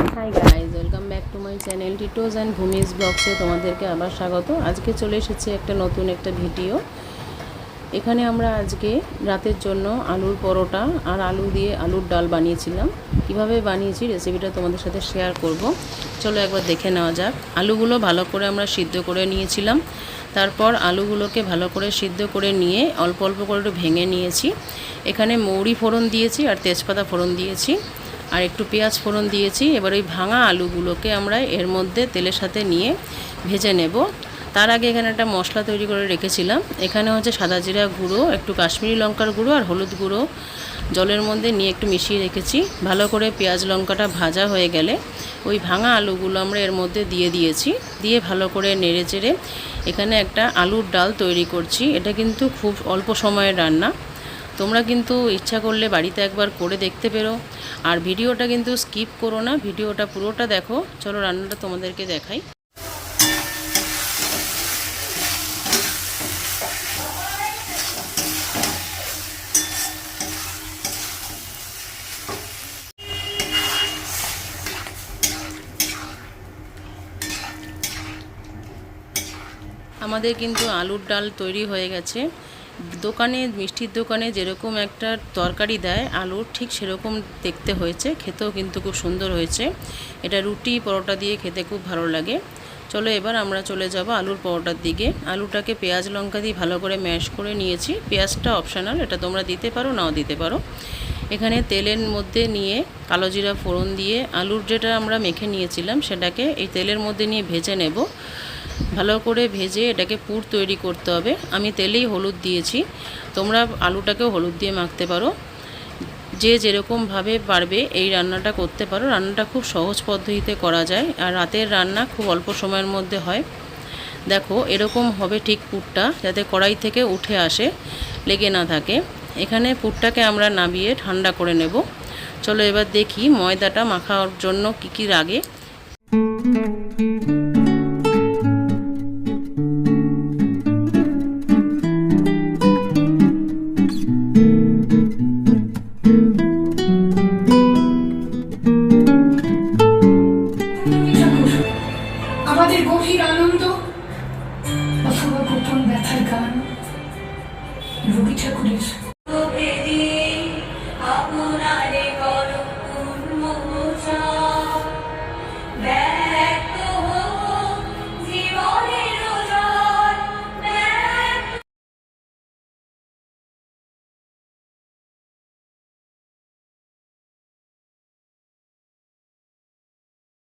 Hi guys welcome back to my channel Tito's and Bhumi's ব্লগসে তোমাদেরকে আবার স্বাগত। আজকে চলে এসেছে একটা নতুন একটা ভিডিও। এখানে আমরা আজকে রাতের জন্য আলুর পরোটা আর আলু দিয়ে আলুর ডাল বানিয়েছিলাম। কীভাবে বানিয়েছি রেসিপিটা তোমাদের সাথে শেয়ার করব। চলো একবার দেখে নেওয়া যাক। আলুগুলো ভালো করে আমরা সিদ্ধ করে নিয়েছিলাম। তারপর আলুগুলোকে ভালো করে সিদ্ধ করে নিয়ে অল্প অল্প করে একটু ভেঙে নিয়েছি। এখানে মৌরি ফোড়ন দিয়েছি আর তেজপাতা ফোড়ন দিয়েছি। আর একটু পেঁয়াজ ফোড়ন দিয়েছি। এবার ওই ভাঙা আলুগুলোকে আমরা এর মধ্যে তেলের সাথে নিয়ে ভেজে নেব। তার আগে এখানে একটা মশলা তৈরি করে রেখেছিলাম। এখানে হচ্ছে সাদা জিরা গুঁড়ো, একটু কাশ্মীরি লঙ্কার গুঁড়ো আর হলুদ গুঁড়ো জলের মধ্যে নিয়ে একটু মিশিয়ে রেখেছি। ভালো করে পেঁয়াজ লঙ্কাটা ভাজা হয়ে গেলে ওই ভাঙা আলুগুলো আমরা এর মধ্যে দিয়ে দিয়েছি। দিয়ে ভালো করে নেড়ে চেড়ে এখানে একটা আলুর ডাল তৈরি করছি। এটা কিন্তু খুব অল্প সময়ের রান্না। তোমরা কিন্তু ইচ্ছা করলে বাড়িতে একবার করে দেখতে পেরো। আর ভিডিওটা কিন্তু স্কিপ করো না, ভিডিওটা পুরোটা দেখো। চলো রান্নাটা তোমাদেরকে দেখাই। আমাদের কিন্তু আলুর ডাল তৈরি হয়ে গেছে। দোকানে, মিষ্টির দোকানে যেরকম একটা তরকারি দেয়, আলুর ঠিক সেরকম দেখতে হয়েছে, খেতেও কিন্তু খুব সুন্দর হয়েছে। এটা রুটি, পরোটা দিয়ে খেতে খুব ভালো লাগে। চলো এবার আমরা চলে যাব আলুর পরোটার দিকে। আলুটাকে পেঁয়াজ, লঙ্কা দিয়ে ভালো করে ম্যাশ করে নিয়েছি। পেঁয়াজটা অপশানাল, এটা তোমরা দিতে পারো, নাও দিতে পারো। এখানে তেলের মধ্যে নিয়ে কালো জিরা ফোড়ন দিয়ে আলুর যেটা আমরা মেখে নিয়েছিলাম, সেটাকে এই তেলের মধ্যে নিয়ে ভেজে নেব। ভালো করে ভেজে এটাকে পুর তৈরি করতে হবে। আমি তেলেই হলুদ দিয়েছি। তোমরা আলুটাকেও হলুদ দিয়ে মাখতে পারো। যে যেরকমভাবে পারবে এই রান্নাটা করতে পারো। রান্নাটা খুব সহজ পদ্ধতিতে করা যায় আর রাতের রান্না খুব অল্প সময়ের মধ্যে হয়। দেখো, এরকম হবে ঠিক পুরটা যাতে কড়াই থেকে উঠে আসে, লেগে না থাকে। এখানে পুরটাকে আমরা নামিয়ে ঠান্ডা করে নেব। চলো এবার দেখি ময়দাটা মাখার জন্য কী কী লাগে। আমাদের গভীর আনন্দ। অথবা গোপন ব্যথার গান। রবি ঠাকুরের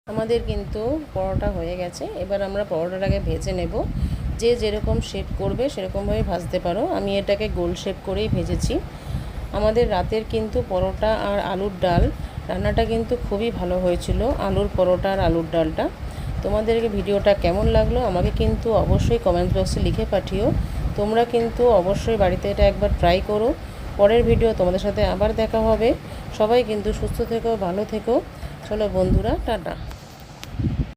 আমাদের কিন্তু পরোটা হয়ে গেছে। এবার আমরা পরোটাটাকে ভেজে নেব। যে যেরকম শেপ করবে, সেরকমভাবে ভাজতে পারো। আমি এটাকে গোল শেপ করেই ভেজেছি। আমাদের রাতের কিন্তু পরোটা আর আলুর ডাল, রান্নাটা কিন্তু খুবই ভালো হয়েছিল, আলুর পরোটা আর আলুর ডালটা। তোমাদেরকে ভিডিওটা কেমন লাগল আমাকে কিন্তু অবশ্যই কমেন্ট বক্সে লিখে পাঠিও। তোমরা কিন্তু অবশ্যই বাড়িতে এটা একবার ট্রাই করো। পরের ভিডিও তোমাদের সাথে আবার দেখা হবে। সবাই কিন্তু সুস্থ থেকো, ভালো থেকো। চলো বন্ধুরা, টাটা।